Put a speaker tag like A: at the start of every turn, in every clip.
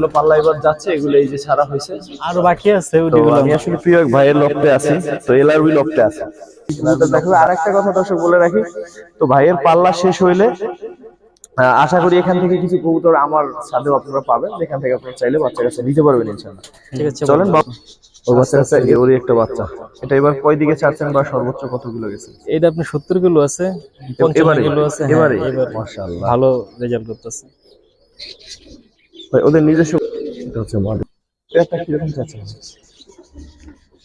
A: এগুলো পাল্লা এবার যাচ্ছে এগুলো এই যে ছাড়া হয়েছে।
B: আরও বাকি আছে
A: আমি আসলে প্রিয় এক ভাইয়ের লফটে আছি তো এলআরবি লফটে আছে। দেখো আর একটা কথা দর্শক বলে রাখি তো ভাইয়ের পাল্লা শেষ হইলে আশা করি এখান থেকে কিছু কবুতর আমার সাথেও আপনারা পাবেন যেখান থেকে আপনারা চাইলে বাচ্চা কাছে নিতে পারবেন ইনশাআল্লাহ।
B: ঠিক আছে
A: চলেন বাচ্চা কাছে ওরই একটা বাচ্চা। এটা এবার কয় দিকে ছাড়ছেন বা সর্বোচ্চ কতগুলো গেছে?
B: এটা আপনি সত্তর কিলো আছে পঞ্চান্ন
A: এবারে
B: কিলো আছে হ্যাঁ,
A: এবারে
B: এবারে।
A: মাশাআল্লাহ
B: ভালো রেজাল্ট করতেছে।
A: ভাই, ওদের নিজস্ব এটা হচ্ছে মাদি এটা কীরকম চাচ্ছেন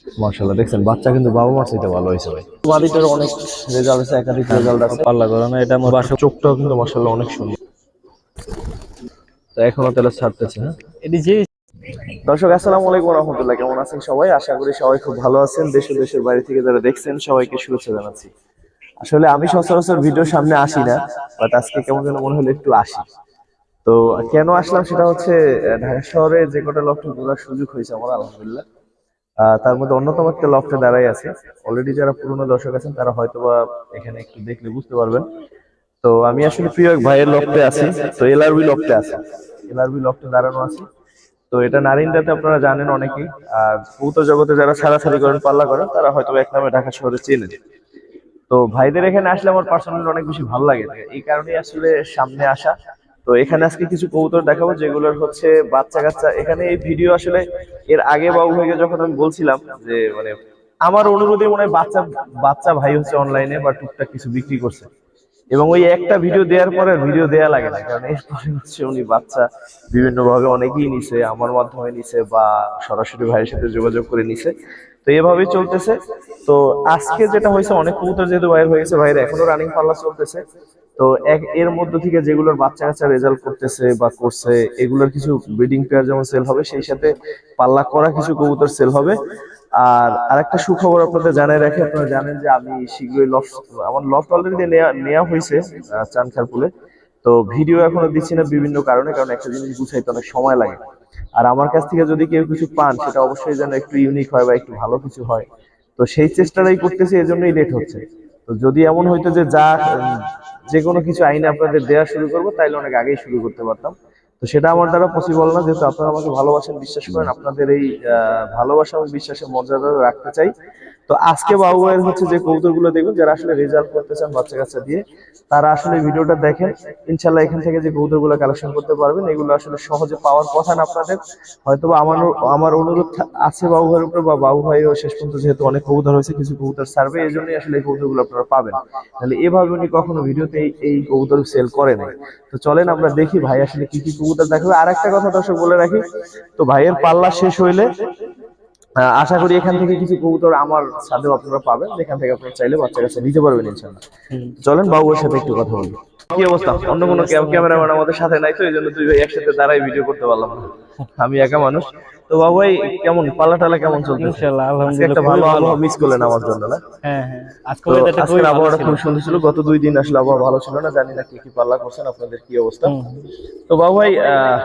A: মাশাআল্লাহ দেখছেন বাচ্চা কিন্তু বাবা মার চাইতে ভালো হয়েছে ভাই। মাদিটার অনেক রেজাল্ট আছে একাধিক রেজাল্ট আছে।
B: পাল্লা করানো এটা আমার বাসা
A: চোখটাও কিন্তু মাশাআল্লাহ অনেক সুন্দর। তো এখনও তাহলে ছাড়তেছে হ্যাঁ?
B: এটি যে
A: দর্শক আসসালামু আলাইকুম রহমতুল্লাহ কেমন আছেন সবাই? আশা করি সবাই খুব ভালো আছেন। দেশ ও দেশের বাইরে থেকে যারা দেখছেন সবাইকে শুভেচ্ছা জানাচ্ছি। আসলে আমি সচরাচর ভিডিওর সামনে আসি না বাট আজকে কেমন যেন মনে হলো একটু আসি। তো কেন আসলাম সেটা হচ্ছে ঢাকা শহরে যে কটা লফটে ঘোরার সুযোগ হয়েছে আমার আলহামদুলিল্লাহ। তার মধ্যে অন্যতম একটা লফটে দাঁড়াই আছে। অলরেডি যারা পুরনো দর্শক আছেন তারা হয়তোবা এখানে একটু দেখলে বুঝতে পারবেন। তো আমি আসলে প্রিয় এক ভাইয়ের লফটে আছি তো এলআরবি লফটে আছে। এলআরবি লফটে দাঁড়ানো আছে। তো এটা নারিন্দাতে আপনারা জানেন অনেকেই আর ভৌত জগতে যারা ছাড়াছাড়ি করেন পাল্লা করেন তারা হয়তো এক নামে ঢাকা শহরে চেনেন। তো ভাইদের এখানে আসলে আমার পার্সোনালি অনেক বেশি ভালো লাগে। এই কারণেই আসলে সামনে আসা তো এখানে আজকে কিছু কবুতর দেখাবো, যেগুলোর হচ্ছে বাচ্চা কাচ্চা এখানে এই ভিডিও আসলে এর আগে বাবু ভাইকে যখন আমি বলছিলাম যে মানে আমার অনুরোধে মনে হয় বাচ্চা বাচ্চা ভাই হচ্ছে অনলাইনে বা টুকটাক কিছু বিক্রি করছে। এবং ওই একটা ভিডিও দেওয়ার পরে ভিডিও দেয়া লাগে না, কারণ এরপরে হচ্ছে উনি বাচ্চা বিভিন্ন ভাবে অনেকেই নিছে, আমার মাধ্যমে নিছে বা সরাসরি ভাইয়ের সাথে যোগাযোগ করে নিছে। তো এভাবেই চলতেছে। তো আজকে যেটা হয়েছে, অনেক কবুতর যেহেতু বাইর হয়ে গেছে, ভাইয়ের এখনও রানিং পাল্লা চলতেছে। তো এর মধ্য থেকে যেগুলোর বাচ্চা কাচ্চা রেজাল্ট করতেছে বা করছে, এগুলোর কিছু ব্রিডিং পেয়ার যেমন সেল হবে, সেই সাথে পাল্লা করা কিছু কবুতর সেল হবে। আর আরেকটা সুখবর আপনাদের জানাই রাখি, আপনারা জানেন যে আমি শীঘ্রই লফট আমার লফট অলরেডি নেওয়া হয়েছে চানখারপুলে। তো ভিডিও এখনও দিচ্ছি না বিভিন্ন কারণে, কারণ একটা জিনিস গুছাইতে অনেক সময় লাগে। আর আমার কাছ থেকে যদি কেউ কিছু পান, সেটা অবশ্যই যেন একটু ইউনিক হয় বা একটু ভালো কিছু হয়। তো সেই চেষ্টাটাই করতেছি, এজন্যই লেট হচ্ছে। তো যদি এমন হইতো যে যা, যে কোনো কিছু আইনে আপনাদের দেওয়া শুরু করব, তাইলে অনেক আগেই শুরু করতে পারতাম। তো সেটা আমার দ্বারা পসিবল না, যেহেতু আপনারা আমাকে ভালোবাসেন, বিশ্বাস করেন, আপনাদের এই ভালোবাসা এবং বিশ্বাসের মর্যাদা রাখতে চাই। তো আজকে বাবু ভাইয়ের হচ্ছে যে কৌতুকগুলো দেখবেন যারা আসলে রেজাল্ট করতে চান বাচ্চা কাচ্চা দিয়ে তারা আসলে ভিডিওটা দেখেন। ইনশাল্লাহ এখান থেকে যে কৌতুকগুলো কালেকশন করতে পারবেন এগুলো আসলে সহজে পাওয়ার কথা না আপনাদের। হয়তো আমার আমার অনুরোধ আছে বাবু ভাইয়ের উপরে বা বাবু ভাইও শেষ পর্যন্ত যেহেতু অনেক কবুতর হয়েছে কিছু কবুতর সার্ভে এই জন্যই আসলে এই কবুতরগুলো আপনারা পাবেন। তাহলে এভাবে উনি কখনো ভিডিওতে এই কবুতর সেল করে নাই। তো চলেন আমরা দেখি ভাই আসলে কি কি কবুতর দেখাবে। আর একটা কথা দর্শক বলে রাখি তো ভাইয়ের পাল্লা শেষ হইলে আশা করি এখান থেকে কিছু কবুতর আমার সাথেও আপনারা পাবেন যেখান থেকে আপনারা চাইলে বাচ্চা কাছে নিতে পারবেন ইনশাল্লাহ। চলেন বাবুর সাথে একটু কথা বলি। কি অবস্থা? অন্য কোনো ক্যামেরাম্যান আমাদের সাথে নাই তো এই জন্য দুই ভাই একসাথে দাঁড়াই ভিডিও করতে পারলাম আমি একা মানুষ। তো বাবু ভাই কেমন? পাল্লা টালা কেমন চলছে
B: ইনশাআল্লাহ আলহামদুলিল্লাহ
A: একটা ভালো
B: ভালো
A: আবহাওয়া মিস করলেন আমার জন্য না?
B: হ্যাঁ হ্যাঁ। আজকে
A: আজকের আবহাওয়াটা খুব সুন্দর ছিল। গত দুই দিন আসলে আবহাওয়া ভালো ছিল না জানি না কি কি পাল্লা করছেন আপনাদের কি অবস্থা? তো বাবু ভাই আহ,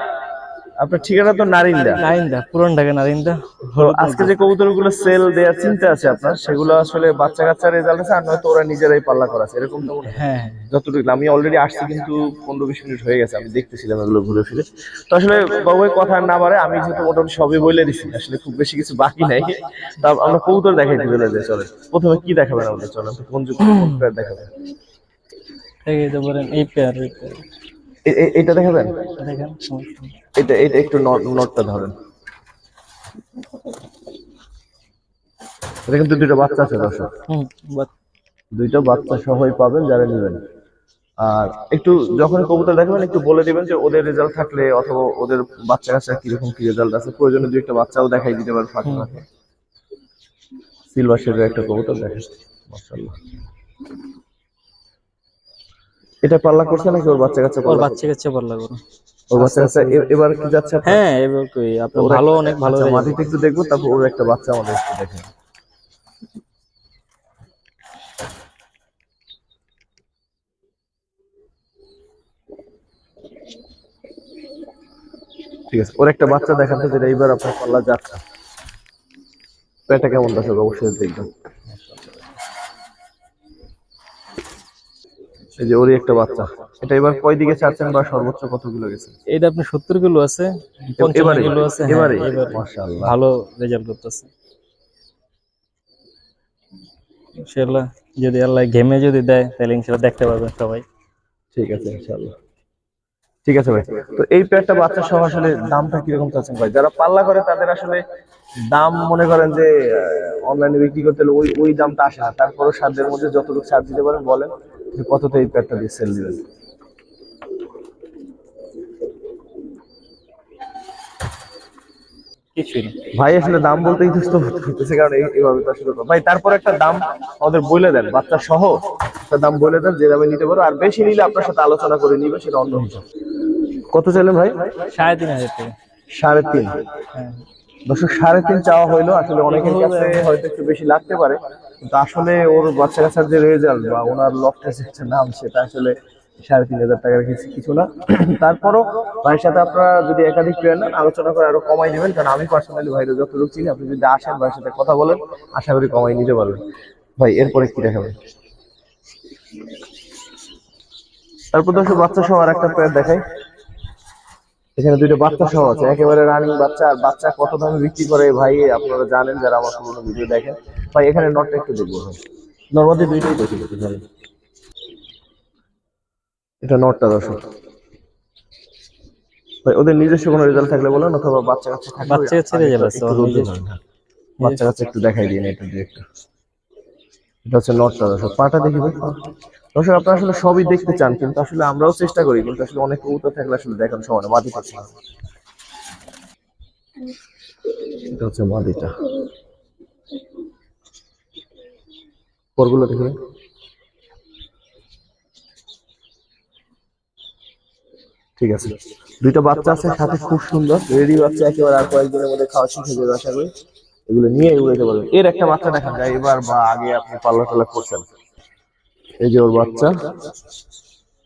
A: আপনার ঠিকানা তো নারিন্দা।
B: নারিন্দা পুরান ঢাকা নারিন্দা।
A: তো আজকে যে কবুতরগুলো সেল দেওয়ার চিন্তা আছে আপনার সেগুলো আসলে বাচ্চা কাচ্চা রেজাল্ট আছে আর নয়তো ওরা নিজেরাই পাল্লা করাছে এরকম তো হ্যাঁ। যতটুকু আমি অলরেডি আসছি কিন্তু পনেরো বিশ মিনিট হয়ে গেছে আমি দেখতেছিলাম এগুলো ঘুরে ফিরে। তো আসলে বাবু কথা না বাড়ে আমি যেহেতু মোটামুটি সবই বলে দিছি আসলে খুব বেশি কিছু বাকি নাই। তা আমরা কবুতর দেখাইতে চলে যাই চলে প্রথমে কি দেখাবেন আমাদের চলে কোন যুগ দেখাবেন?
B: এই যে বলেন এই পেয়ার
A: এটা দেখাবেন?
B: দেখেন
A: এটা এটা একটু নটটা ধরেন। এটা কিন্তু দুটো বাচ্চা আছে দর্শক। দুইটা বাচ্চা সহই পাবেন যারা নেবেন। আর একটু যখন কবুতর দেখাবেন একটু বলে দিবেন যে ওদের রেজাল্ট থাকলে অথবা ওদের বাচ্চা কাচ্চা কীরকম কি রেজাল্ট আছে। প্রয়োজনে দুই একটা বাচ্চাও দেখাই দিতে পারেন ফাঁকে ফাঁকে। সিলভার শেডের একটা কবুতর দেখেন মাশাআল্লাহ। এটা পাল্লা করছে নাকি ওর বাচ্চা কাচ্চা
B: ওর বাচ্চা কাচ্চা পাল্লা করো
A: ওর বাচ্চা এ- এবার কি যাচ্ছে?
B: হ্যাঁ এবার কই আপনার ভালো অনেক ভালো
A: আচ্ছা। মাটিতে একটু দেখব তারপর ওর একটা বাচ্চা আমাদের একটু দেখেন। ঠিক আছে ওর একটা বাচ্চা দেখাতে যেটা এইবার আপনার পাল্লা যাচ্ছে। পেটটা কেমন দর্শক অবশ্যই দেখবেন। এই যে ওরই একটা বাচ্চা। এটা এবার কয় দিকে ছাড়ছেন বা সর্বোচ্চ কত কিলো গেছে?
B: এটা আপনি সত্তর কিলো আছে
A: এবারে
B: কিলো আছে হ্যাঁ,
A: এবারে? মাশাআল্লাহ।
B: ভালো রেজাল্ট করতেছে। যদি আল্লাহ যদি দেয় তাহলে দেখতে পারবেন সবাই।
A: ঠিক আছে ইনশাআল্লাহ। ঠিক আছে ভাই তো এই পেয়ারটা বাচ্চা সহ আসলে দামটা কীরকম চাচ্ছেন ভাই? যারা পাল্লা করে তাদের আসলে দাম মনে করেন যে অনলাইনে বিক্রি করতে হলে ওই ওই দামটা আসে না। তারপরও সাধ্যের মধ্যে যতটুকু ছাড় দিতে পারেন বলেন। কততে এই পেয়ারটা দিয়ে সেল দিবেন?
B: কিছুই না।
A: ভাই আসলে দাম বলতে ইতস্ত কারণ এইভাবে তো আসলে ভাই তারপর একটা দাম আমাদের বলে দেন বাচ্চা সহ একটা দাম বলে দেন যে দামে নিতে পারো আর বেশি নিলে আপনার সাথে আলোচনা করে নিবে সেটা অন্য হিসাব কত চাইলেন ভাই?
B: সাড়ে তিন হাজার টাকা।
A: সাড়ে তিন।
B: হ্যাঁ।
A: দর্শক সাড়ে তিন চাওয়া হইল আসলে অনেকের কাছে হয়তো একটু বেশি লাগতে পারে আসলে ওর বাচ্চা কাচ্চার যে রেজাল্ট বা ওনার লফটের যে নাম, সেটা আসলে সাড়ে তিন হাজার টাকার কিছু কিছু না। তারপরও ভাইয়ের সাথে আপনারা যদি একাধিক প্লেয়ার নেন, আলোচনা করে আরও কমাই নেবেন, কারণ আমি পার্সোনালি ভাইরে যতটুকু চিনি, আপনি যদি আসেন ভাইয়ের সাথে কথা বলেন, আশা করি কমাই নিতে পারবেন। ভাই, এরপরে কি দেখাবেন? তারপর দর্শক, বাচ্চা সহ আর একটা প্লেয়ার দেখাই। এখানে দুইটা বাচ্চা সহ আছে। একেবারে রানিং বাচ্চা। আর বাচ্চা কত দামে বিক্রি করে ভাই আপনারা জানেন যারা আমার পুরোনো ভিডিও দেখেন। ভাই এখানে নটটা একটু দেখব ভাই। নর্মালি দুইটাই দেখি এটা নটটা দর্শক ভাই ওদের নিজস্ব কোনো রেজাল্ট থাকলে বলেন অথবা বাচ্চা কাচ্চা থাকলে
B: বাচ্চা ওর
A: রোদ্দুর না। বাচ্চা কাচ্চা একটু দেখাই দিন এটা দিয়ে একটু। এটা হচ্ছে নটটা দর্শক পাটা দেখি ভাই। দর্শক, আপনারা আসলে সবই দেখতে চান, কিন্তু আসলে আমরাও চেষ্টা করি, কিন্তু আসলে অনেক কবুতর থাকলে আসলে দেখানো সময় না মাটি পাচ্ছে না এটা হচ্ছে মাদিটা পরগুলো দেখবে ঠিক আছে। দুইটা বাচ্চা আছে, সাথে খুব সুন্দর। রেডি বাচ্চা একেবারে আর কয়েকদিনের মধ্যে খাওয়া শিখে যাবে, আশা করি। এগুলো নিয়ে উড়াইতে পারবেন এর একটা বাচ্চা দেখা যায় এবার বা আগে আপনি পাল্লা টাল্লা করছেন। এই যে ওর বাচ্চা।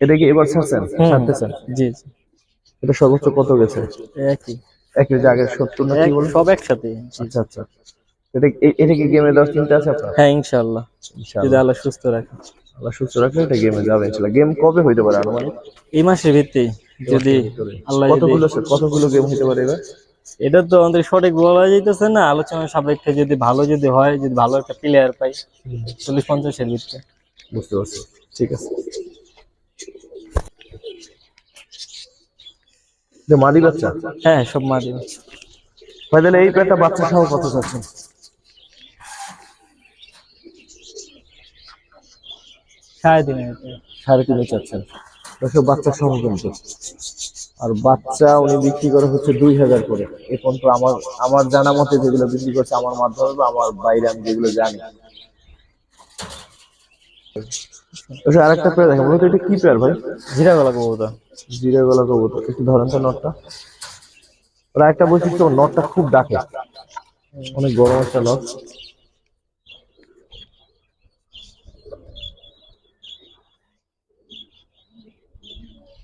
A: এটা কি এবার ছাড়ছেন? ছাড়তেছেন?
B: জি জি।
A: এটা সর্বোচ্চ কত গেছে?
B: একই।
A: এক কেজি আগে সত্তর না কি বলেন
B: সব একসাথে
A: আচ্ছা আচ্ছা। এটা এটা কি গেমে দেওয়ার চিন্তা আছে আপনার?
B: হ্যাঁ ইনশাল্লাহ যদি
A: ইনশাআল্লাহ
B: আল্লাহ সুস্থ রাখে।
A: আল্লাহ সুস্থ রাখলে এটা গেমে যাবে ইনশাআল্লাহ। গেম কবে হইতে পারে আনুমানিক?
B: এই মাসের ভিত্তি যদি আল্লাহ
A: কতগুলো কতগুলো গেম হইতে পারে এবার?
B: এটা তো আমাদের সঠিক বলা যাইতেছে না। আলোচনা সাপেক্ষে যদি ভালো যদি হয় যদি ভালো একটা প্লেয়ার পাই চল্লিশ পঞ্চাশের ভিতরে
A: বুঝতে পারছি। ঠিক আছে। যে মাদি বাচ্চা?
B: হ্যাঁ সব মাদি
A: ভাই তাহলে এই পেটটা বাচ্চা সহ কত চাচ্ছেন?
B: সাড়ে তিন হাজার টাকা।
A: সাড়ে তিনে চাচ্ছেন। দর্শক বাচ্চা সহ কিন্তু আর বাচ্চা উনি বিক্রি করে হচ্ছে দুই হাজার করে। এ পর্যন্ত আমার আমার জানা মতে যেগুলো বিক্রি করছে আমার মাধ্যমে বা আমার বাইরে আমি যেগুলো জানি। দর্শক আরেকটা পেয়ার দেখেন মূলত এটা কি পেয়ার ভাই?
B: জিরা গলা কবুতর।
A: জিরে গলা কবুতর একটু ধরেন তো নটটা। ওরা একটা বৈশিষ্ট্য নটটা খুব ডাকে। অনেক গরম একটা নট।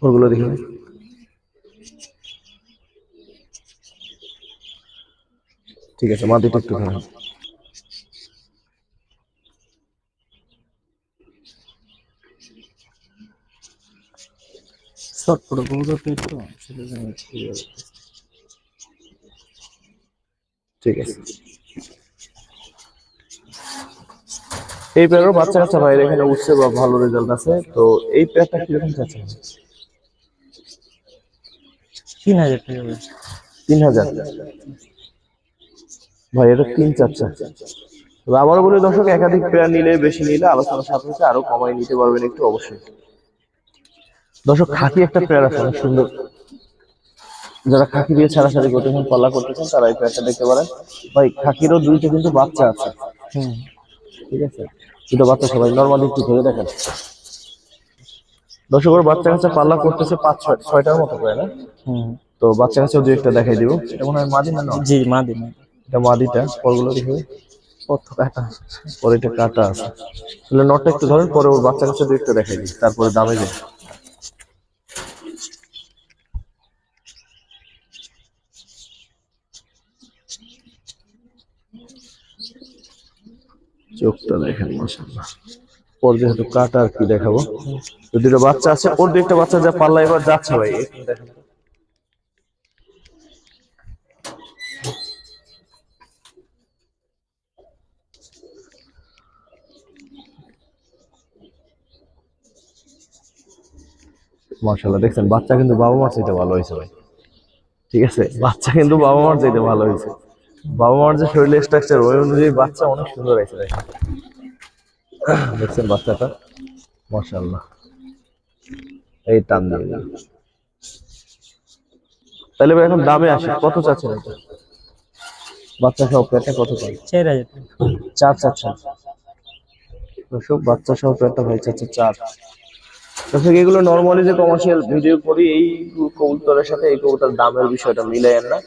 A: ওগুলো দেখি ঠিক আছে মাটিটা একটু ধরেন।
B: শর্ট করে কবুতর পেট তো সেটা জন্য ঠিক আছে।
A: ঠিক আছে। এই পেয়ারের বাচ্চা কাচ্চা বাইরে এখানে উঠছে বা ভালো রেজাল্ট আছে তো এই পেয়ারটা কীরকম চাচ্ছেন
B: তিন হাজার টাকা
A: তিন হাজার। ভাই এটা তিন চাচ্ছা তবে আবারও বলি দর্শক একাধিক পেয়ার নিলে বেশি নিলে আলোচনা সাপেক্ষে আরও কমাই নিতে পারবেন একটু অবশ্যই। দর্শক খাকি একটা পেয়ার আছে অনেক সুন্দর। যারা খাকি দিয়ে ছাড়াছাড়ি করতেছেন পাল্লা করতেছেন তারা এই পেয়ারটা দেখতে পারেন। ভাই খাকিরও দুইটা কিন্তু বাচ্চা আছে।
B: হুম।
A: ঠিক আছে? দুটো বাচ্চা সবাই নর্মালি একটু ধরে দেখেন। দর্শক ওর বাচ্চা কাচ্চা পাল্লা করতেছে পাঁচ ছয় ছয়টার মতো করে না?
B: হুম।
A: তো বাচ্চা কাছে দু একটা দেখাই দিব। এটা মনে হয় মাদি না
B: জি মাদি মাদি
A: এটা মাদিটা পরগুলো
B: কাটা
A: পরে এটা কাটা আছে। তাহলে নটটা একটু ধরেন পরে ওর বাচ্চা কাছে দু একটা দেখাই দিই তারপরে দামে যাই চোখটা দেখেন মাসাল্লাহ পর যেহেতু কাটা আর কি দেখাবো, তো দুটো বাচ্চা আছে, ওর দুইটা বাচ্চা যা পাল্লা এবার যাচ্ছে ভাই মার্শাল্লাহ দেখছেন, বাচ্চা কিন্তু বাবা মার চাইতে ভালো হয়েছে ভাই। ঠিক আছে, বাচ্চা কিন্তু বাবা মার চাইতে ভালো হয়েছে। বাবা মার যে শরীরের স্ট্রাকচার ওই অনুযায়ী বাচ্চা অনেক সুন্দর দেখেন। দেখছেন বাচ্চাটা? মার্শাল্লাহ এই টান দিয়ে দিলাম। তাহলে ভাই এখন দামে আসে কত চাচ্ছেন এটা? বাচ্চা সহ পেটটা কত চাই
B: চার হাজার।
A: চার চাচ্ছেন। বাচ্চা সহ পেটটা ভাই চাচ্ছে চার। দর্শক এগুলো নর্মালি যে কমার্শিয়াল ভিডিও করি এই কবুতরের সাথে এই কবুতর দামের বিষয়টা মিলাইয়েন না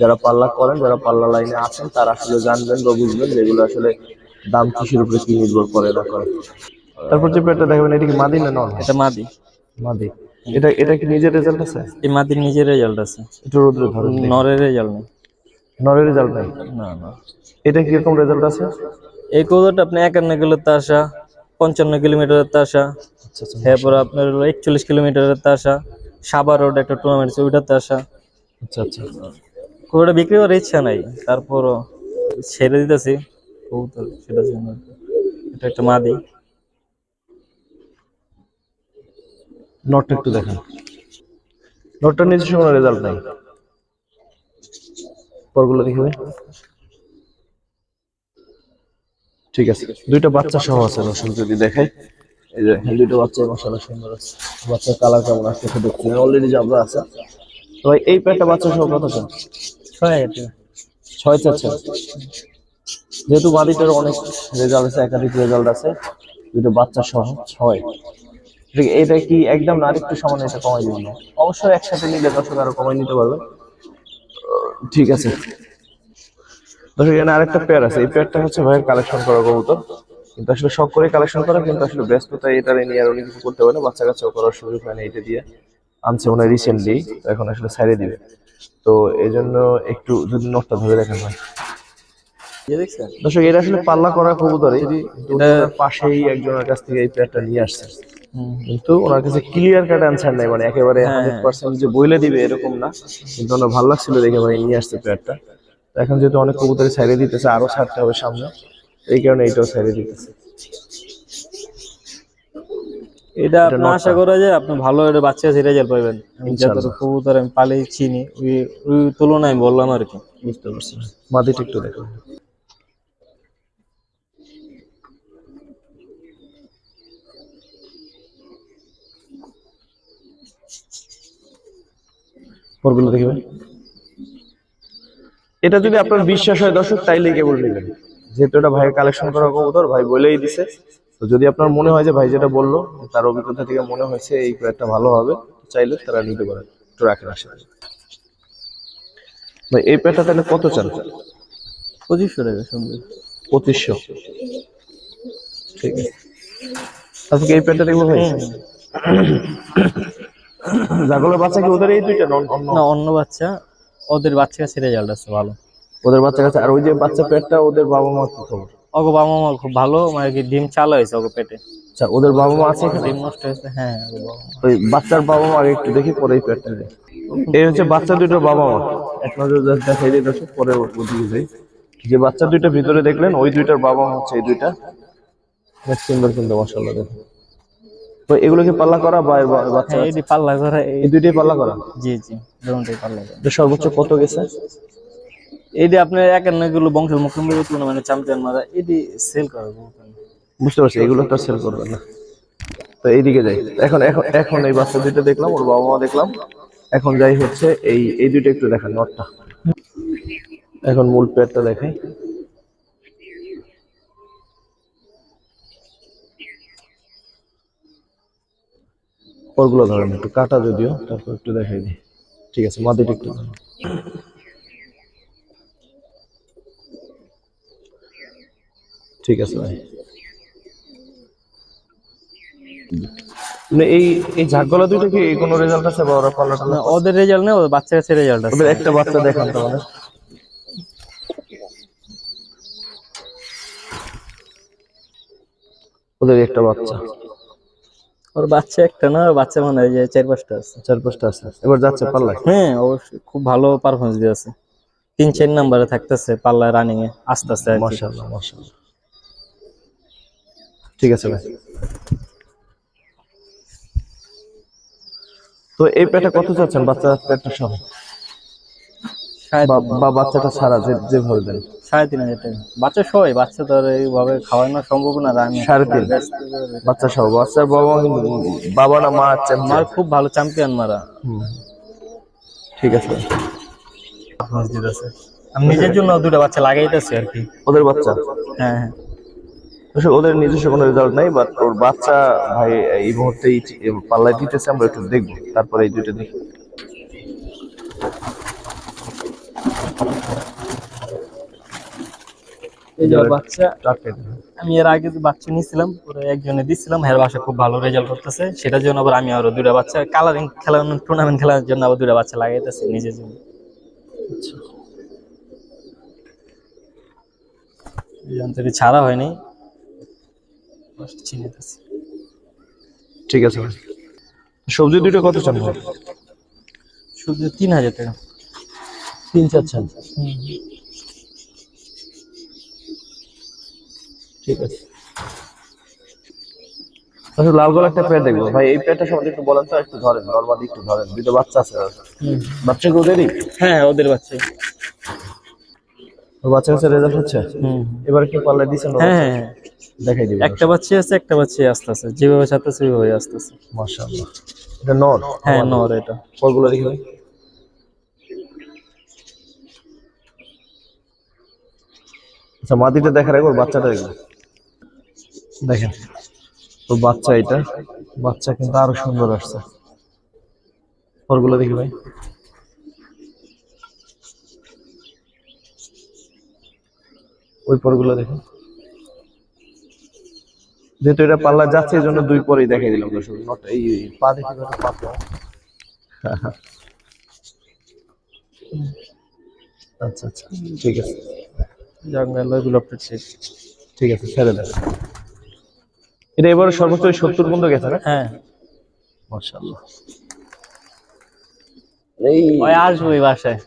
A: যারা পাল্লা করেন যারা পাল্লা লাইনে আছেন তারা আসলে জানবেন বা বুঝবেন যেগুলো আসলে দাম কিসের উপরে কি নির্ভর করে না করে। তারপর যে পেটটা দেখবেন এটা কি মাদি না নন
B: এটা মাদি।
A: মাদি। এটা এটা কি নিজের রেজাল্ট আছে?
B: এই মাদির নিজের রেজাল্ট আছে।
A: একটু রোদ্রে ধরেন
B: নরের রেজাল্ট নেই।
A: নরের রেজাল্ট নাই?
B: না না।
A: এটা কীরকম রেজাল্ট আছে?
B: এই কৌদাটা আপনি একান্ন কিলোর তাসা পঞ্চান্ন কিলোমিটারের
A: আচ্ছা
B: এরপর আপনার হলো একচল্লিশ কিলোমিটারের তাসা সাবার রোড একটা টুর্নামেন্ট আছে ওইটার তাসা
A: আচ্ছা আচ্ছা।
B: ওটা বিক্রি করার ইচ্ছা নাই তারপরও ছেড়ে দিতেছি। কবুতর সেটার জন্য এটা একটা মাদি।
A: নটটা একটু দেখেন। নটটার নিজস্ব কোনো রেজাল্ট নাই। পরগুলো দেখবে ঠিক আছে দুইটা বাচ্চা সহ আছে রসুন যদি দেখে এই যে দুইটা বাচ্চা মশালা সুন্দর আছে। বাচ্চার কালার কেমন সেটা দেখছি। অলরেডি জাবরা আছে। তো ভাই এই প্যাকটা বাচ্চা সহ কত চান
B: ছয় হাজার টাকা।
A: ছয় চাচ্ছেন যেহেতু বাড়িটার অনেক রেজাল্ট আছে একাধিক রেজাল্ট আছে দুটো বাচ্চা সহ ছয়। এটা কি একদম না আরেকটু সামান্য এটা কমাই দিবেন? না অবশ্যই একসাথে নিলে দর্শক আরও কমাই নিতে পারবে। ঠিক আছে। দর্শক এখানে আরেকটা পেয়ার আছে। এই পেয়ারটা হচ্ছে ভাইয়ের কালেকশন করা কবুতর। কিন্তু আসলে শখ করে কালেকশন করা কিন্তু আসলে ব্যস্ততা এটা নিয়ে আর উনি কিছু করতে পারে না। বাচ্চা কাচ্চাও করার সুযোগ হয় না এটা দিয়ে। আনছে ওনার রিসেন্টলি এখন আসলে সাইডে দিবে। তো এই জন্য একটু যদি নটটা ধরে
B: ইয়ে দেখছেন?
A: দর্শক এটা আসলে পাল্লা করা কবুতরই ওনার পাশেই একজনের কাছ থেকে এই পেয়ারটা নিয়ে আসছে। কিন্তু ওনার কাছে ক্লিয়ার কাট অ্যান্সার নাই মানে একেবারে
B: হ্যাঁ।
A: হান্ড্রেড পার্সেন্ট যে বইলে দিবে এরকম না। কিন্তু ওনার ভালো লাগছিল দেখে ভাই নিয়ে আসছে পেয়ারটা তো এখন যেহেতু অনেক কবুতরে ছাইড়ে দিতেছে আরও ছাড়তে হবে সামনে। এই কারণে এইটাও ছাইড়ে দিতেছে।
B: এটা আপনার আশা করা যায় আপনি ভালো একটা বাচ্চা কাছে রেজাল্ট পাবেন যত কবুতর আমি পালে চিনি ওই ওই তুলনায় বললাম আর কি।
A: বুঝতে পারছি। মাদিটা একটু দেখো। পরগুলো এটা যদি আপনার বিশ্বাস হয় দর্শক তাইলে কেবল নেবেন। যেহেতু এটা ভাইয়ের কালেকশন করা কবুতর ভাই বলেই দিছে। তো যদি আপনার মনে হয় যে ভাই যেটা বলল তার অভিজ্ঞতা থেকে মনে হয়েছে এই প্লেয়ারটা ভালো হবে চাইলে তারা নিতে পারেন। একটু রাখেন আসে ভাই এই প্লেয়ারটা তাহলে কত চান?
B: পঁচিশশো টাকা সুন্দর
A: পঁচিশশো। ঠিক আছে। তারপর এই প্যান্টটা দেখব ভাই? জাগলের বাচ্চা কি ওদের এই দুইটা না অন্য
B: বাচ্চা। ওদের বাচ্চা কাছে রেজাল্ট আছে ভালো।
A: ওদের বাচ্চা কাছে আর ওই যে বাচ্চা পেটটা ওদের বাবা মা কি খবর?
B: ওগো বাবা মা খুব ভালো মানে কি ডিম চালা হয়েছে ওগো পেটে।
A: আচ্ছা ওদের বাবা মা আছে
B: ডিম নষ্ট হয়েছে হ্যাঁ।
A: ওই বাচ্চার বাবা মা আগে একটু দেখি পরে এই পেটটা এই হচ্ছে বাচ্চা দুটোর বাবা মা এক নজর দেখাই দিই দর্শক পরে ওদিকে যাই। যে বাচ্চা দুইটা ভিতরে দেখলেন ওই দুইটার বাবা মা হচ্ছে এই দুইটা। বেশ সুন্দর কিন্তু মশাল্লা দেখুন। তো এগুলো কি পাল্লা করা বা বাচ্চা
B: হ্যাঁ এটি পাল্লা করা এই
A: এই দুইটাই পাল্লা করা?
B: জি জি দুটোই পাল্লা করা।
A: সর্বোচ্চ কত গেছে?
B: এটি আপনার একান্নগুলো বংশের মুখ্যমন্ত্রী তুলনা মানে চ্যাম্পিয়ন মারা এটি সেল করা
A: বুঝতে পারছি, এগুলো তো সেল করবেন না। তো এইদিকে যাই। এখন এখন এখন এই বাচ্চা দুইটা দেখলাম, ওর বাবা মা দেখলাম। এখন যাই হচ্ছে এই এই দুইটা একটু দেখান, নটটা। এখন মূল পেটটা দেখাই। ওরগুলো ধরেন একটু, কাটা যদিও, তারপর একটু দেখাই দিই। ঠিক আছে, মাদিটা একটু ঠিক আছে ভাই। মানে এই এই ঝাকগলা দুইটা কি কোনো রেজাল্ট আছে বা ওরা পাল্লাটা
B: না ওদের রেজাল্ট নেই ওদের বাচ্চা কাছে রেজাল্ট আছে।
A: একটা বাচ্চা দেখান তো ওদের একটা বাচ্চা।
B: ওর বাচ্চা একটা না ওর বাচ্চা মনে হয় যে চার পাঁচটা আছে।
A: চার পাঁচটা আছে। এবার যাচ্ছে পাল্লায়?
B: হ্যাঁ অবশ্যই খুব ভালো পারফরমেন্স দিয়েছে। তিন চার নাম্বারে থাকতেছে পাল্লা রানিং এ আস্তে আস্তে আর
A: মাশাআল্লাহ মাশাআল্লাহ। ঠিক আছে ভাই। তো এই পেটা কত চাচ্ছেন? বাচ্চা পেটটা সহ? বা- বাচ্চাটা ছাড়া যে যেভাবে দেন।
B: সাড়ে তিন হাজার টাকা। বাচ্চা সবাই বাচ্চা তো এইভাবে খাওয়ানো সম্ভব না আমি
A: সাড়ে তিন। বাচ্চা সহ। বাচ্চার বাবা বাবা না মা চ্যাম্পিয়ন
B: খুব ভালো চ্যাম্পিয়ন মারা।
A: ঠিক আছে।
B: আমি নিজের জন্য দুটো বাচ্চা লাগাইতেছি আর কি।
A: ওদের বাচ্চা?
B: হ্যাঁ হ্যাঁ।
A: ওদের নিজস্ব কোনো রেজাল্ট নাই বাট ওর বাচ্চা ভাই এই মুহূর্তে এই পাল্লায় দিতেছে আমরা একটু দেখব। তারপরে এই দুইটা দেখি।
B: এই বাচ্চা আমি এর আগে যে বাচ্চা নিয়েছিলাম পরে একজনে দিছিলাম হের বাসা খুব ভালো রেজাল্ট করতেছে। সেটার জন্য আবার আমি আরও দুটা বাচ্চা কালারিং খেলা টুর্নামেন্ট খেলার জন্য আবার দুটা বাচ্চা লাগাইতেছি নিজের জন্য। ছাড়া হয়নি। চিনিতেছি
A: ঠিক আছে ভাই। সবজি দুটো কত চান ভাই?
B: শুধু তিন হাজার টাকা।
A: তিন চাচ্ছেন ঠিক আছে। আচ্ছা লাল গোলা একটা পেয়ার দেখব। ভাই এই পেয়ারটা সম্বন্ধে একটু বলেন তো একটু ধরেন নর্মালি একটু ধরেন। দুটো বাচ্চা আছে। বাচ্চাকে ওদেরই?
B: হ্যাঁ ওদের বাচ্চা।
A: বাচ্চা কাছে রেজাল্ট হচ্ছে? এবার কি পাল্লা দিয়েছেন
B: হ্যাঁ হ্যাঁ হ্যাঁ।
A: দেখাই দিবেন
B: একটা বাচ্চা আছে একটা বাচ্চা আস্তে আস্তে। যেভাবে ছাড়তেছে ওইভাবে আস্তে আস্তে।
A: মাশাআল্লাহ। এটা নর?
B: হ্যাঁ নর এটা।
A: পরগুলো দেখি ভাই। আচ্ছা মাটিটা দেখার আগে ওর বাচ্চাটা দেখবেন দেখেন ওর বাচ্চা এটা। বাচ্চা কিন্তু আরও সুন্দর আসছে। পরগুলো দেখি ভাই। ওই পরগুলো দেখুন। যেহেতু এটা পাল্লা যাচ্ছে এই জন্য দুই পরেই দেখাই দিলাম দর্শক। নট এই এই পা দেখি পাতলা আচ্ছা আচ্ছা ঠিক আছে।
B: জঙ্গল ওইগুলো আপডেট শেষ।
A: ঠিক আছে ছেড়ে দেন। এটা এবারে সর্বোচ্চ সত্তর পর্যন্ত গেছে না?
B: হ্যাঁ।
A: মাশাআল্লাহ। এই
B: ওই আসব ওই বাসায়।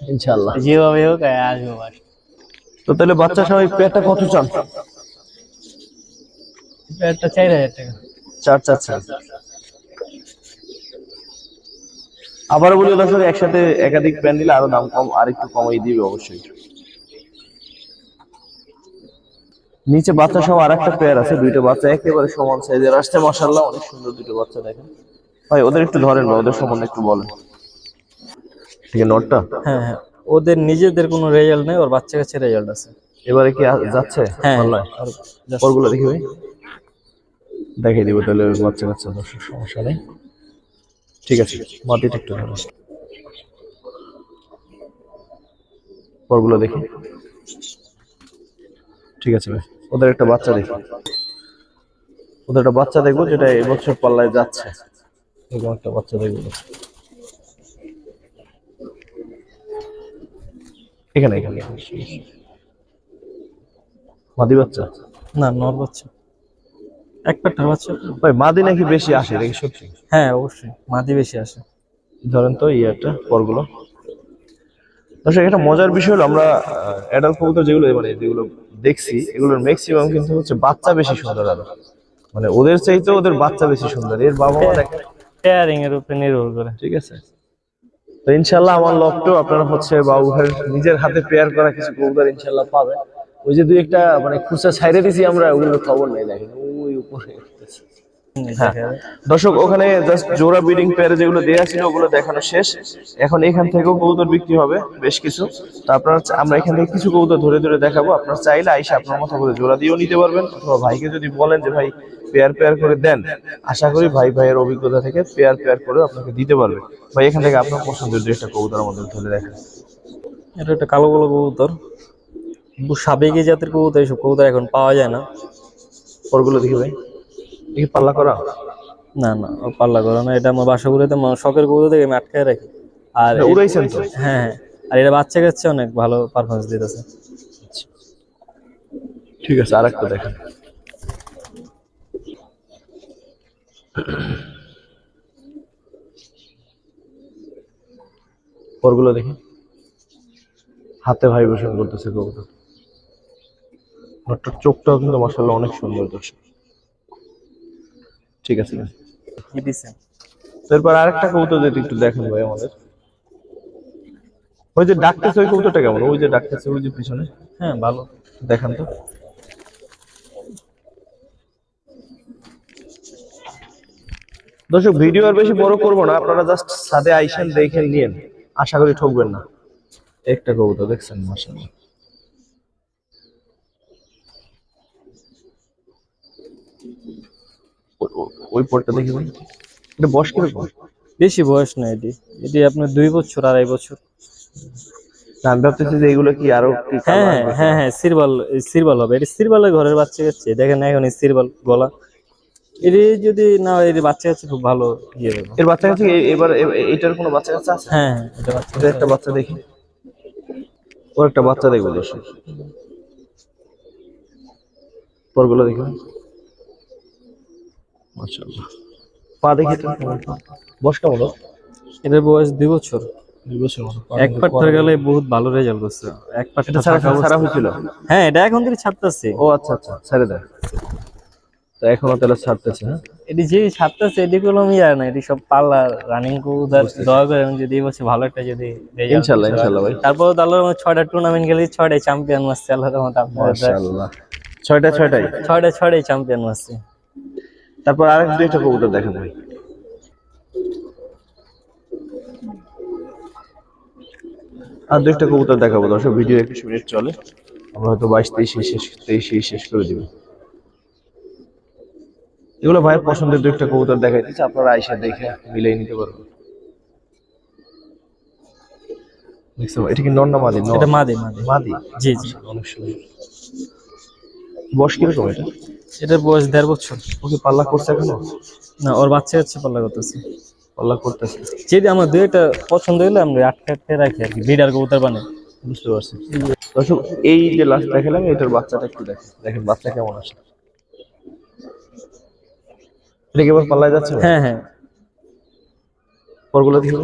A: ইনশাআল্লাহ।
B: যেভাবে হোক আসব বাসায়।
A: তো তাহলে বাচ্চা সবাই পেটটা কত চান?
B: একটা চার হাজার টাকা।
A: চার চার চার। আবার বলি দর্শক একসাথে একাধিক প্যান্ট দিলে আরও দাম কম আর একটু কমাই দিবে অবশ্যই। নিচে বাচ্চা সহ আর একটা পেয়ার আছে দুইটা বাচ্চা একেবারে সমান সাইজের আসছে মাসাল্লাহ অনেক সুন্দর দুটো বাচ্চা দেখেন। ভাই ওদের একটু ধরেন না ওদের সম্বন্ধে একটু বলেন। ঠিক আছে নটটা?
B: হ্যাঁ হ্যাঁ। ওদের নিজেদের কোনো রেজাল্ট নেই ওর বাচ্চা কাছে রেজাল্ট আছে।
A: এবারে কি যাচ্ছে?
B: হ্যাঁ।
A: পরগুলো দেখি ভাই। দেখাই দিব তাহলে বাচ্চা কাচ্চা, দর্শক, সমস্যা নেই। ঠিক আছে মাটিটা একটু ধরো। পরগুলো দেখি। ঠিক আছে ভাই, ওদের একটা বাচ্চা দেখি। ওদের একটা বাচ্চা দেখব যেটা এবছর পাল্লায় যাচ্ছে। এরকম একটা বাচ্চা দেখব। এখানে এখানে। মাদি বাচ্চা?
B: না, নর বাচ্চা। এক পেটার বাচ্চা
A: ভাই মাদি নাকি বেশি আসে সত্যি
B: হ্যাঁ অবশ্যই মাদি বেশি আসে।
A: ধরেন তো ইয়েটা পরগুলো। দর্শক একটা মজার বিষয় হলো আমরা অ্যাডাল্ট কবুতর যেগুলো মানে যেগুলো দেখছি এগুলোর ম্যাক্সিমাম কিন্তু হচ্ছে বাচ্চা বেশি সুন্দর আরও। মানে ওদের চাইতে ওদের বাচ্চা বেশি সুন্দর। এর বাবা মা দেখেন।
B: পেয়ারিং এর উপরে নির্ভর করে।
A: ঠিক আছে। তো ইনশাল্লাহ আমার লক্ষ্য আপনারা হচ্ছে বাবু ভাইয়ের নিজের হাতে পেয়ার করা কিছু কবুতর ইনশাল্লাহ পাবে ওই যে দুই একটা মানে খুচরা ছাইড়ে দিছি আমরা ওগুলোর খবর নেই দেখেন। উপরে হ্যাঁ। দর্শক, ওখানে জাস্ট জোড়া ব্রিডিং পেয়ারে যেগুলো দেওয়া ছিল, ওগুলো দেখানো শেষ। এখন এখান থেকেও কবুতর বিক্রি হবে, বেশ কিছু। তো আপনারা আমরা এখান থেকে কিছু কবুতর ধরে ধরে দেখাবো। আপনারা চাইলে আইসা আপনার মতো করে জোড়া দিয়েও নিতে পারবেন, অথবা ভাইকে যদি বলেন যে, ভাই পেয়ার পেয়ার করে দেন। আশা করি ভাই ভাইয়ের অভিজ্ঞতা থেকে পেয়ার পেয়ার করে আপনাকে দিতে পারবে। ভাই, এখান থেকে আপনার পছন্দের দু একটা কবুতর আমাদের ধরে রাখেন
B: এটা একটা কালো কালো কবুতর। সাবেকি জাতের কবুতর, এইসব কবুতর এখন পাওয়া যায় না।
A: পরগুলো দেখি ভাই। দেখি পাল্লা করা?
B: না না ও পাল্লা করে না এটা আমার বাসাগুলোতে মা- শখের কবুতর থেকে আমি আটকায় রাখি। আর
A: উড়াইছেন তো?
B: হ্যাঁ হ্যাঁ। আর এটা বাচ্চা কাছে অনেক ভালো পারফরমেন্স দিতেছে।
A: ঠিক আছে আর একটা দেখেন। পরগুলো দেখি। হাতে ভাইব্রেশন করতেছে কবুতর। ওটার চোখটাও কিন্তু মাসাল্লাহ অনেক সুন্দর দর্শক। ঠিক আছে এরপর আরেকটা কবুতর যদি একটু দেখেন ভাই আমাদের। ওই যে ডাকতেছে ওই কবুতরটা কেমন? ওই যে ডাকতেছে ওই যে পিছনে।
B: হ্যাঁ ভালো।
A: দেখান তো। দর্শক ভিডিও আর বেশি বড় করব না আপনারা জাস্ট সাথে আইসেন দেখেন নিয়েন। আশা করি ঠকবেন না। একটা কবুতর দেখছেন মাসাল্লাহ ও- ও- ওই পরটা দেখি ভাই। এটা বয়স কীরকম?
B: বেশি বয়স না এটি। এটি আপনার দুই বছর আড়াই বছর।
A: আমি ভাবতেছি যে এগুলো কি আরও
B: হ্যাঁ হ্যাঁ হ্যাঁ হ্যাঁ সিরবাল সিরবাল হবে। এটি সিরবালের ঘরের বাচ্চা যাচ্ছে দেখেন এখন সিরবাল গলা। এটি যদি না এটি বাচ্চা যাচ্ছে খুব ভালো ইয়ে
A: এর বাচ্চা কাছে এবার এটার কোনো বাচ্চা কাছে আছে?
B: হ্যাঁ হ্যাঁ এটা বাচ্চা
A: একটা বাচ্চা দেখি। ওর একটা বাচ্চা দেখব দর্শক। পরগুলো দেখি মাশাআল্লাহ। পা দেখি তো বয়স কেমন ওর?
B: বয়স দুই বছর। এক পাট ধরে গেলে বহুত ভালো রেজাল্ট করছে। এক পাট
A: এটা ছাড়া ছাড়া হয়েছিল?
B: হ্যাঁ এটা এখন থেকে ছাড়তেছে।
A: ও আচ্ছা আচ্ছা ছেড়ে দেয় তো এখনও তাহলে ছাড়তেছে হ্যাঁ?
B: এটি যে ছাড়তেছে এটি কোনো ইয়া না এটি সব পাল্লা রানিং কুদার দয়া করে আমি যদি ভালো একটা যদি
A: ইনশাল্লাহ ভাই।
B: তারপর তো আল্লাহর রহমতে ছয়টা টুর্নামেন্ট গেলে ছয়টাই চ্যাম্পিয়ন মারছে আল্লাহর রহমতে আপনার
A: ছয়টা ছয়টাই?
B: ছয়টা ছয়টাই চ্যাম্পিয়ন মারছে।
A: তারপর আরেক দুইটা কবুতর দেখেন ভাই। আর দুইটা কবুতর দেখাবো দর্শক ভিডিও একুশ মিনিট চলে। আমরা হয়তো বাইশ তেইশে শেষ তেইশে শেষ করে দিব। এগুলো ভাইয়ের পছন্দের দুইটা কবুতর দেখাই দিচ্ছে আপনারা আইসা দেখে মিলাই নিতে পারবেন। এটা কি নর না মাদি?
B: এটা মাদি মাদি।
A: মাদি?
B: জি জি।
A: অনেক সুন্দর। বয়স কীরকম এটা?
B: এটার বয়স দেড় বছর।
A: ওকে পাল্লা করছে এখনও?
B: না ওর বাচ্চা হচ্ছে পাল্লা করতেছে।
A: পাল্লা করতেছে।
B: যদি আমার দুইটা পছন্দ হইলে আমরা আটকে আটকে রাখি আর কি বিডার কবুতর বানে
A: বুঝতে পারছি। দর্শক এই যে লাস্ট দেখালাম এটার বাচ্চাটা একটু দেখেন। দেখেন বাচ্চা কেমন আছে। এটা কি এবার পাল্লায় যাচ্ছে
B: হ্যাঁ হ্যাঁ।
A: পরগুলো দেখি।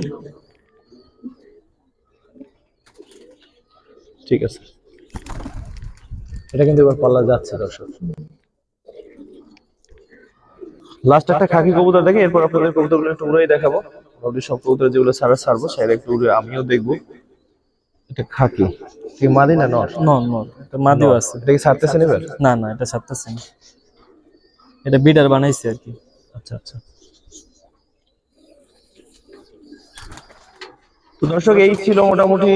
A: ঠিক আছে। এটা কিন্তু এবার পাল্লা যাচ্ছে দর্শক। লাস্ট একটা খাকি কবুতর দেখি এরপর আপনাদের কবুতরগুলো একটু উড়েই দেখাবো। ভাবছি সব কবুতর যেগুলো সারা সারবো সেটা একটু উড়ে আমিও দেখব। এটা খাকি? কি মাদি না নর?
B: নন নন এটা মাদিও আছে।
A: এটা কি ছাড়তেছেন এবার
B: না না এটা ছাড়তেছে না। এটা বিডার বানাইছে আর কি।
A: আচ্ছা আচ্ছা। তো দর্শক এই ছিল মোটামুটি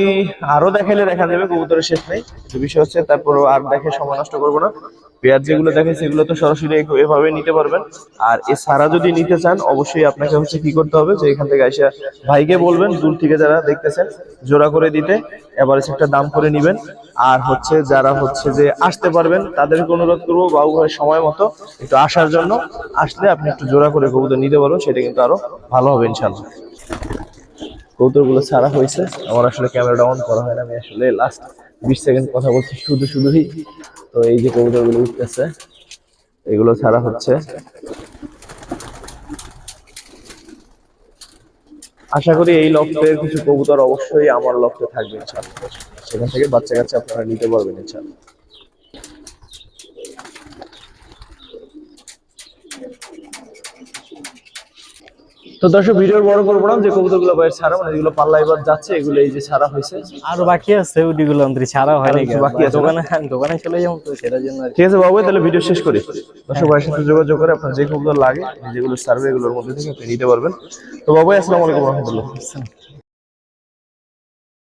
A: আরও দেখাইলে দেখা যাবে কবুতরের শেষ নেই। বিষয় হচ্ছে তারপর আর দেখে সময় নষ্ট করব না। পেয়ার যেগুলো দেখে সেগুলো তো সরাসরি এভাবে নিতে পারবেন। আর এ সারা যদি নিতে চান, অবশ্যই আপনাকে হচ্ছে কি করতে হবে যে এখান থেকে আইসা ভাইকে বলবেন, দূর থেকে যারা দেখতেছেন, জোড়া করে দিতে এভারেজ একটা দাম করে নিবেন। আর হচ্ছে যারা হচ্ছে যে আসতে পারবেন তাদেরকে অনুরোধ করব বাবু সময় মতো একটু আসার জন্য। আসলে আপনি একটু জোড়া করে কবুতর নিতে পারবেন, সেটা কিন্তু আরও ভালো হবে ইনশাল্লাহ কবুতরগুলো ছাড়া হয়েছে, আমার আসলে ক্যামেরাটা অন করা হয় না, আমি আসলে লাস্ট বিশ সেকেন্ড কথা বলছি, শুধু শুধুই তো এই যে কবুতরগুলো উঠতেছে, এগুলো ছাড়া হচ্ছে। আশা করি এই লক্ষ্যে কিছু কবুতর অবশ্যই আমার লফটে থাকবে, ইনশাআল্লাহ। সেখান থেকে বাচ্চা কাচ্চা আপনারা নিতে পারবেন, ইনশাআল্লাহ। তো দর্শক ভিডিওর বড় করব না যে কবুতরগুলো বাইরে ছাড়া মানে এগুলো পাল্লা এবার যাচ্ছে এগুলো এই যে ছাড়া হয়েছে।
B: আর বাকি আছে ওইগুলো আমাদের ছাড়া হয় নাকি?
A: বাকি আছে?
B: দোকানে দোকানে চলে যাব তো সেটার জন্য
A: ঠিক আছে বাবু তাহলে ভিডিও শেষ করি। দর্শক ভাইয়ের সাথে যোগাযোগ করে আপনার যে কবুতর লাগে যেগুলো সার্ভে এগুলোর মধ্যে থেকে আপনি নিতে পারবেন। তো বাবু আসসালামু আলাইকুম রহমতুল্লাহ।